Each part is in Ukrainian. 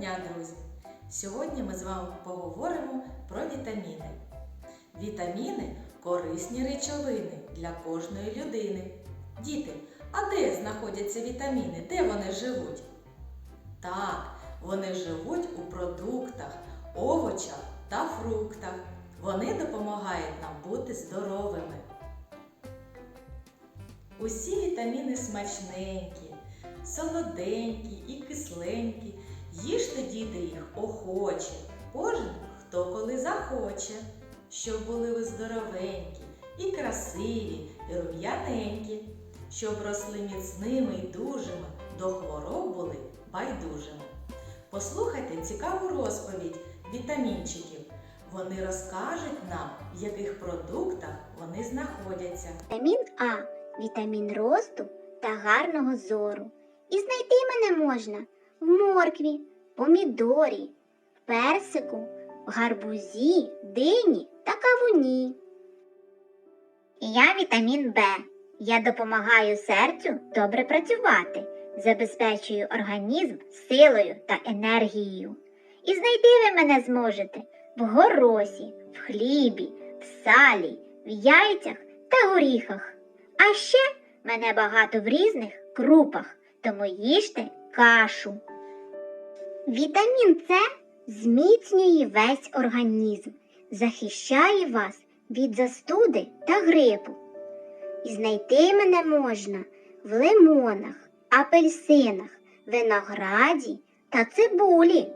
дня, друзі! Сьогодні ми з вами поговоримо про вітаміни. Вітаміни корисні речовини для кожної людини. Діти, а де знаходяться вітаміни? Де вони живуть? Так, вони живуть у продуктах, овочах та фруктах. Вони допомагають нам бути здоровими. Усі вітаміни смачненькі, солоденькі і кисленькі. Їжте діти їх охоче, кожен хто коли захоче, щоб були ви здоровенькі, і красиві, і рум'яненькі, щоб росли міцними і дужими, до хвороб були байдужими. Послухайте цікаву розповідь вітамінчиків. Вони розкажуть нам, в яких продуктах вони знаходяться. Вітамін А вітамін росту та гарного зору. І знайти мене можна в моркві, помідорі, персику, гарбузі, дині та кавуні. Я вітамін Б. Я допомагаю серцю добре працювати, забезпечую організм силою та енергією. І знайти ви мене зможете в горосі, в хлібі, в салі, в яйцях та горіхах. А ще мене багато в різних крупах, тому їжте кашу. Вітамін С зміцнює весь організм, захищає вас від застуди та грипу. І знайти мене можна в лимонах, апельсинах, винограді та цибулі.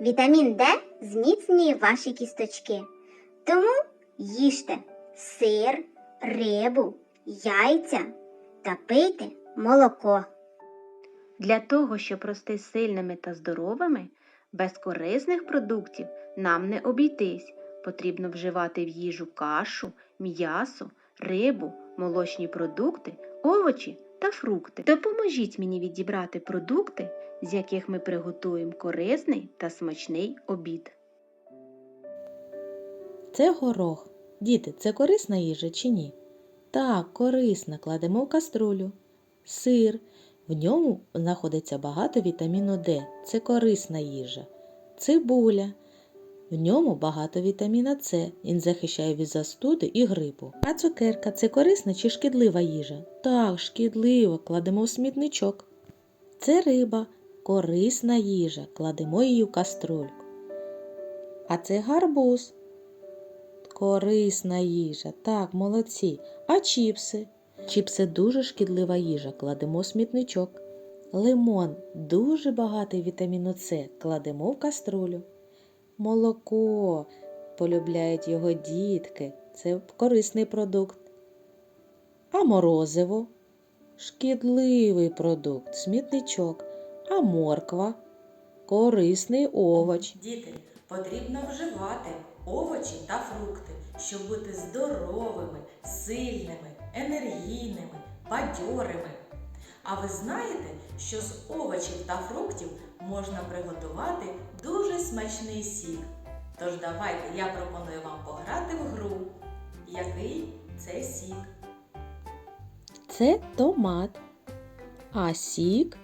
Вітамін Д зміцнює ваші кісточки. Тому їжте сир, рибу, яйця та пийте молоко. Для того, щоб рости сильними та здоровими, без корисних продуктів нам не обійтись. Потрібно вживати в їжу кашу, м'ясо, рибу, молочні продукти, овочі та фрукти. Допоможіть мені відібрати продукти, з яких ми приготуємо корисний та смачний обід. Це горох. Діти, це корисна їжа чи ні? Так, корисна. Кладемо в каструлю. Сир. В ньому знаходиться багато вітаміну Д. Це корисна їжа. Цибуля. В ньому багато вітаміна С. Він захищає від застуди і грипу. А цукерка це корисна чи шкідлива їжа? Так, шкідлива. Кладемо в смітничок. Це риба, корисна їжа. Кладемо її в каструльку. А це гарбуз. Корисна їжа. Так, молодці. А чіпси? Чіпси дуже шкідлива їжа. Кладемо смітничок. Лимон дуже багатий вітаміну С. Кладемо в каструлю. Молоко. Полюбляють його дітки. Це корисний продукт. А морозиво шкідливий продукт, смітничок. А морква корисний овоч. Діти, потрібно вживати овочі та фрукти, щоб бути здоровими, сильними, енергійними, бадьорими. А ви знаєте, що з овочів та фруктів можна приготувати дуже смачний сік. Тож давайте я пропоную вам пограти в гру. Який це сік? Це томат. А сік?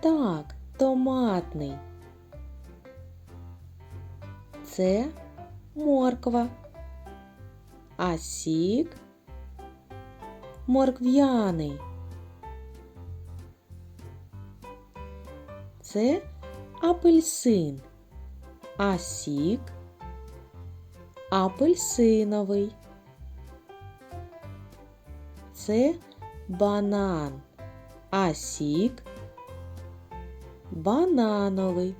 Так, томатний. Це морква. А сік моркв'яний. Це апельсин. А сік апельсиновий. Це банан. А сік банановий.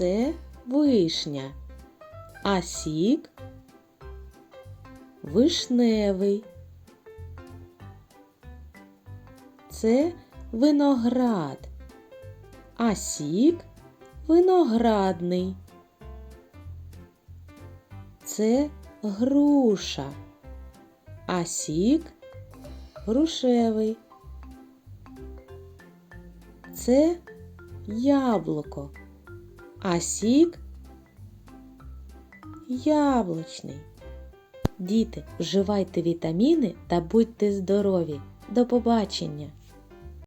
Це вишня. А сік вишневий. Це виноград. А сік виноградний. Це груша. А сік грушевий. Це яблуко. А сік яблучний. Діти, вживайте вітаміни та будьте здорові. До побачення!